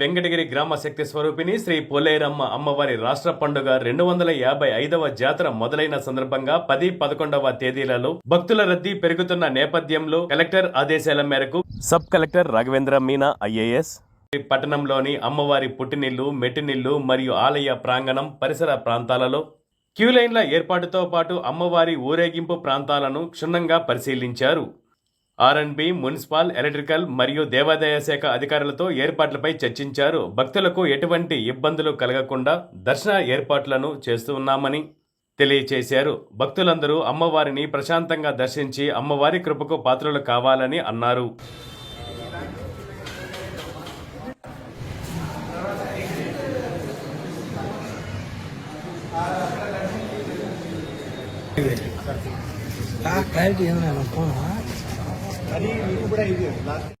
వెంకటగిరి గ్రామ శక్తి స్వరూపిణి శ్రీ పోలేరమ్మ అమ్మవారి రాష్ట్ర పండుగ రెండు వందల యాభై ఐదవ జాతర మొదలైన సందర్భంగా పది పదకొండవ తేదీలలో భక్తుల రద్దీ పెరుగుతున్న నేపథ్యంలో కలెక్టర్ ఆదేశాల మేరకు sub collector Raghavendra Meena IAS. పట్టణంలోని అమ్మవారి పుట్టినిల్లు మెట్టినిల్లు మరియు ఆలయ ప్రాంగణం పరిసర ప్రాంతాలలో క్యూలైన్ల ఏర్పాటుతో పాటు అమ్మవారి ఊరేగింపు ప్రాంతాలను క్షుణ్ణంగా పరిశీలించారు. ఆర్ఎన్బి మున్సిపల్ ఎలక్ట్రికల్ మరియు దేవాదాయ శాఖ అధికారులతో ఏర్పాట్లపై చర్చించారు. భక్తులకు ఎటువంటి ఇబ్బందులు కలగకుండా దర్శన ఏర్పాట్లను చేస్తున్నామని తెలియచేశారు. భక్తులందరూ అమ్మవారిని ప్రశాంతంగా దర్శించి అమ్మవారి కృపకు పాత్రలు కావాలని అన్నారు. క్లారిటీ ఏందన్నా ఫోన్ తర్వాత third is health third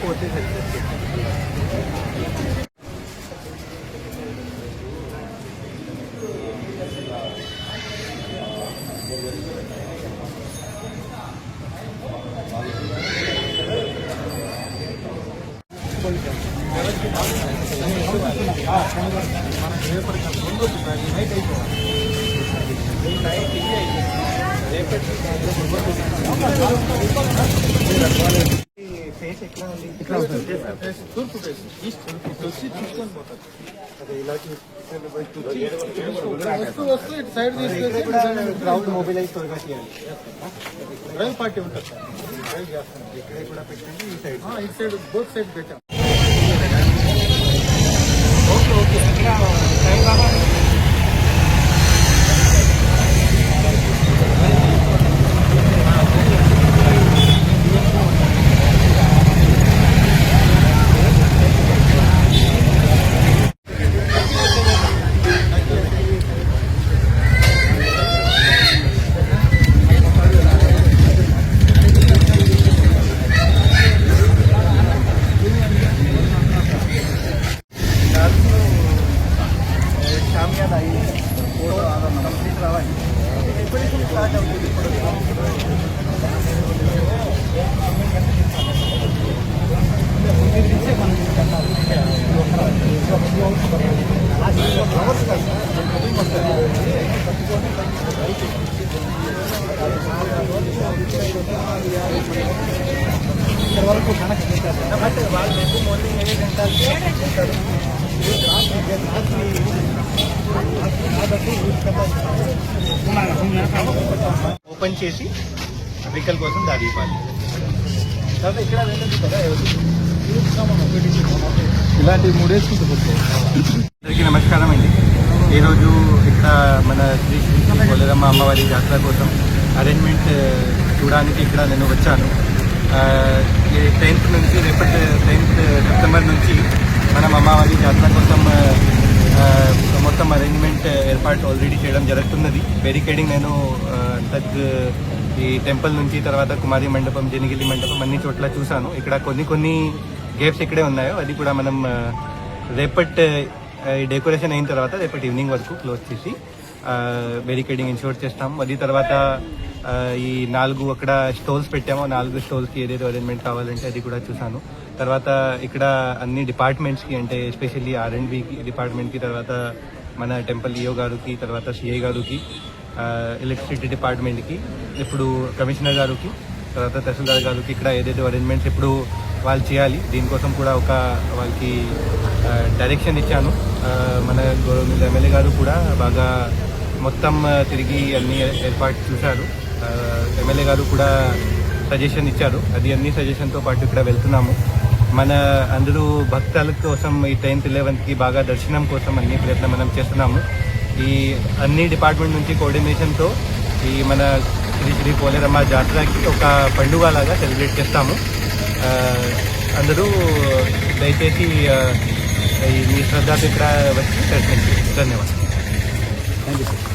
fourth is health face ఎట్లా ఉంది ఇట్లా తూర్పు ఫేస్ ఈస్ట్ వచ్చి చూసుకొని పోతారు అదే ఇలా వస్తూ వస్తూ ఇటు సైడ్ మొబిలైజ్ త్వరగా చేయాలి డ్రైవ్ పార్టీ ఉంటుంది సార్ డ్రైవ్ చేస్తాం ఇక్కడే కూడా పెట్టండి ఈ సైడ్ ఇటు సైడ్ బోత్ సైడ్ పెట్టాం ఓకే ఓకే ఓపెన్ చేసి వెహికల్ కోసం దారి ఇవ్వాలి. తర్వాత ఇక్కడ కదా ఇలాంటి మూడేసుకుంటూ అందరికీ నమస్కారం అండి. ఈరోజు ఇక్కడ మన శ్రీ శ్రీ కొలరమ్మ అమ్మవారి జాతర కోసం అరేంజ్మెంట్ చూడడానికి ఇక్కడ నేను వచ్చాను. టెన్త్ నుంచి రేపటి టెన్త్ సెప్టెంబర్ నుంచి మనం అమ్మవారి జాతర కోసం మొత్తం అరేంజ్మెంట్ ఏర్పాటు ఆల్రెడీ చేయడం జరుగుతున్నది. బ్యారికేడింగ్ నేను ఆ, ఈ టెంపుల్ నుంచి తర్వాత కుమారి మండపం జనిగిలి మండపం అన్ని చోట్ల చూశాను. ఇక్కడ కొన్ని కొన్ని గేప్స్ ఇక్కడే ఉన్నాయో అది కూడా మనం రేపటి ఈ డెకరేషన్ అయిన తర్వాత రేపటి ఈవినింగ్ వరకు క్లోజ్ చేసి బ్యారికేడింగ్ ఇన్షూర్ చేస్తాం. అది తర్వాత ఈ నాలుగు అక్కడ స్టోల్స్ పెట్టామో. నాలుగు స్టోల్స్కి ఏదైతే అరేంజ్మెంట్ కావాలంటే అది కూడా చూసాను తర్వాత ఇక్కడ అన్ని డిపార్ట్మెంట్స్కి అంటే ఎస్పెషల్లీ ఆర్ అండ్ బికి డిపార్ట్మెంట్కి తర్వాత మన టెంపుల్ ఈఓ గారికి తర్వాత సిఐ గారికి ఎలక్ట్రిసిటీ డిపార్ట్మెంట్కి ఇప్పుడు కమిషనర్ గారికి తర్వాత తహసీల్దార్ గారికి ఇక్కడ ఏదైతే అరేంజ్మెంట్స్ ఇప్పుడు వాళ్ళు చేయాలి దీనికోసం కూడా ఒక వాళ్ళకి డైరెక్షన్ ఇచ్చాను. మన గౌరవ ఎమ్మెల్యే గారు కూడా బాగా మొత్తం తిరిగి అన్ని ఏర్పాటు చూశారు. ఎమ్మెల్యే గారు కూడా సజెషన్ ఇచ్చారు. అది అన్ని సజెషన్తో పాటు ఇక్కడ వెళ్తున్నాము. మన అందరూ భక్తుల కోసం ఈ టెన్త్ లెవెన్త్కి బాగా దర్శనం కోసం అన్ని ప్రయత్నం మనం చేస్తున్నాము. ఈ అన్ని డిపార్ట్మెంట్ నుంచి కోఆర్డినేషన్తో ఈ మన శ్రీ శ్రీ పోలేరమ్మ జాతరకి ఒక పండుగ లాగా సెలబ్రేట్ చేస్తాము. అందరూ దయచేసి మీ శ్రద్ధతో ఇక్కడ వచ్చి దర్శించి ధన్యవాదాలు. Thank you sir.